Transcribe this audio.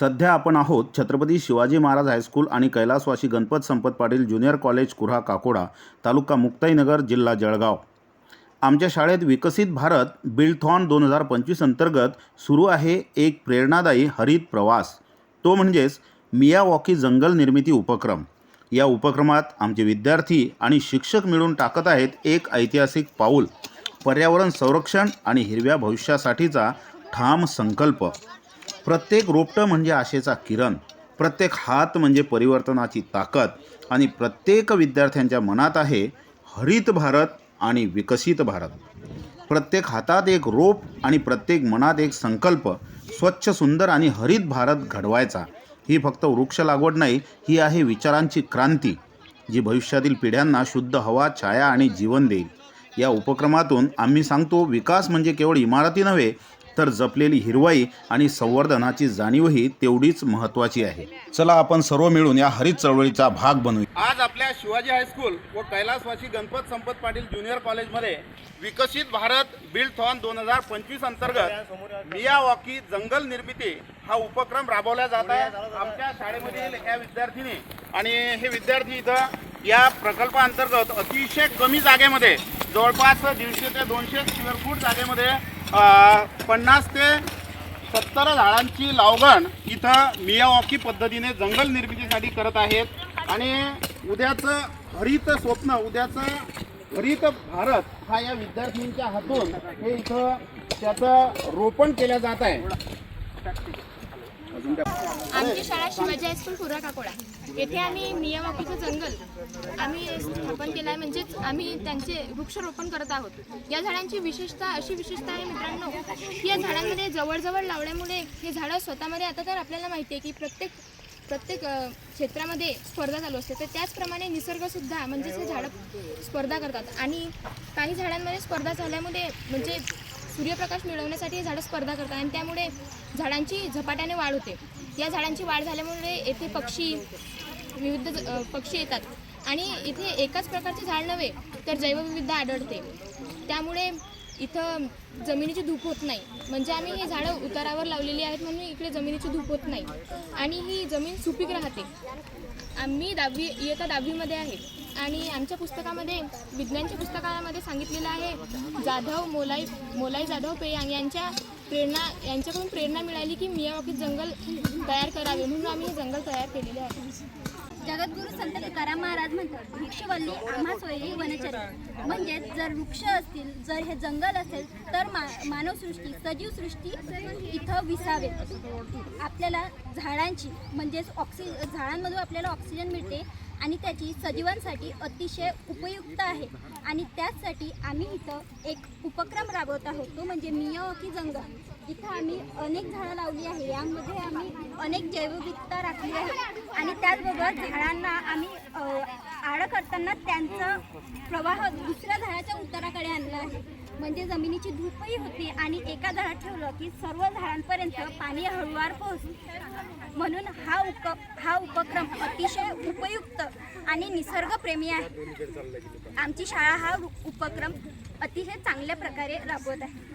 सध्या आपण आहोत छत्रपती शिवाजी महाराज हायस्कूल आणि कैलासवासी गणपत संपत पाटील ज्युनियर कॉलेज कुऱ्हा काकोडा तालुका मुक्ताईनगर जिल्हा जळगाव. आमच्या शाळेत विकसित भारत बिल्थॉन दोन हजार पंचवीस अंतर्गत सुरू आहे एक प्रेरणादायी हरित प्रवास. तो म्हणजेच मियावॉकी जंगल निर्मिती उपक्रम. या उपक्रमात आमचे विद्यार्थी आणि शिक्षक मिळून टाकत आहेत एक ऐतिहासिक पाऊल पर्यावरण संरक्षण आणि हिरव्या भविष्यासाठीचा ठाम संकल्प. प्रत्येक रोपटं म्हणजे आशेचा किरण प्रत्येक हात म्हणजे परिवर्तनाची ताकद आणि प्रत्येक विद्यार्थ्यांच्या मनात आहे हरित भारत आणि विकसित भारत. प्रत्येक हातात एक रोप आणि प्रत्येक मनात एक संकल्प स्वच्छ सुंदर आणि हरित भारत घडवायचा. ही फक्त वृक्ष लागवड नाही ही आहे विचारांची क्रांती जी भविष्यातील पिढ्यांना शुद्ध हवा छाया आणि जीवन देईल. या उपक्रमातून आम्ही सांगतो विकास म्हणजे केवळ इमारती नव्हे तर जपलेली हिरवाई आणि संवर्धनाची जाणीवही तेवढीच महत्त्वाची आहे. चला आपण सर्व मिळून या हरित चळवळीचा भाग बनवू. आज आपल्या शिवाजी हायस्कूल व कैलासवासी गणपत संपत पाटील ज्युनियर कॉलेजमध्ये विकसित भारत बिल्ड थॉन दोन हजार पंचवीस अंतर्गत मियावॉकी जंगल निर्मिती हा उपक्रम राबवला जात आहे. आमच्या शाळेमधील या विद्यार्थिनी आणि हे विद्यार्थी इथं या प्रकल्पाअंतर्गत अतिशय कमी जागेमध्ये जवळपास दीडशे ते दोनशे स्क्वेअर फूट जागेमध्ये पन्नास ते सत्तर झाडांची लावगण इथं मियावॉकी पद्धतीने जंगल निर्मितीसाठी करत आहेत. आणि उद्याचं हरित स्वप्न उद्याचं हरित भारत हा या विद्यार्थ्यांच्या हातून हे इथं त्याचं रोपण केलं जात आहे. आमची शाळा शिवाजी हायस्कूल पुरा काकोडा. येथे आम्ही मियावाकीचं जंगल आम्ही स्थापन केलं आहे. म्हणजेच आम्ही त्यांचे वृक्षारोपण करत आहोत. या झाडांची विशेषता अशी विशेषता आहे मित्रांनो की या झाडांमध्ये जवळजवळ लावल्यामुळे हे झाडं स्वतःमध्ये आता तर आपल्याला माहिती आहे की प्रत्येक प्रत्येक क्षेत्रामध्ये स्पर्धा चालू असते. तर त्याचप्रमाणे निसर्गसुद्धा म्हणजेच हे झाडं स्पर्धा करतात. आणि काही झाडांमध्ये स्पर्धा झाल्यामुळे म्हणजे सूर्यप्रकाश मिळवण्यासाठी हे झाडं स्पर्धा करतात आणि त्यामुळे झाडांची झपाट्याने वाढ होते. या झाडांची वाढ झाल्यामुळे येथे पक्षी विविध ज- पक्षी येतात. आणि इथे एकाच प्रकारचे झाड नव्हे तर जैवविविधता आढळते. त्यामुळे इथं जमिनीची धूप होत नाही. म्हणजे आम्ही ही झाडं उतारावर लावलेली आहेत म्हणून इकडे जमिनीची धूप होत नाही. आणि ही जमीन सुपीक राहते. आम्ही दहावी इयत्ता दहावीमध्ये आहे. आणि आमच्या पुस्तकामध्ये विज्ञानच्या पुस्तकामध्ये सांगितलेलं आहे जाधव मोलाई मोलाई जाधव पेयांग यांच्या प्रेरणा यांच्याकडून प्रेरणा मिळाली की मियावाकी जंगल तयार करावे म्हणून आम्ही हे जंगल तयार केलेले आहे. जगद्गुरु संत तुकाराम महाराज म्हणतात वृक्षवल्ली आम्हा सोयी वनचरी. म्हणजे जर वृक्ष असतील जर हे जंगल असेल तर मा मानवसृष्टी सजीव सृष्टी इथं विसावे. आपल्याला झाडांची म्हणजेच ऑक्सि झाडांमधून आपल्याला ऑक्सिजन मिळते. आणि त्याची सजीवांसाठी अतिशय उपयुक्त आहे. आणि त्याचसाठी आम्ही इथं एक उपक्रम राबवत आहोत. तो म्हणजे मियाओकी जंगल. इथं आम्ही अनेक झाडं लावली आहे. यामध्ये आम्ही अनेक जैवविधता राखली आहे. आणि त्याचबरोबर झाडांना आम्ही अ, आळं करताना त्यांचा प्रवाह दुसऱ्या झाडाच्या उत्तराकडे आणला आहे. म्हणजे जमिनीची धूपही होते आणि एका झाडात ठेवलं की सर्व झाडांपर्यंत पाणी हळूवार पोहोचते. म्हणून हा उप हा उपक्रम अतिशय उपयुक्त आणि निसर्गप्रेमी आहे. आमची शाळा हा उपक्रम अतिशय चांगल्या प्रकारे राबवत आहे.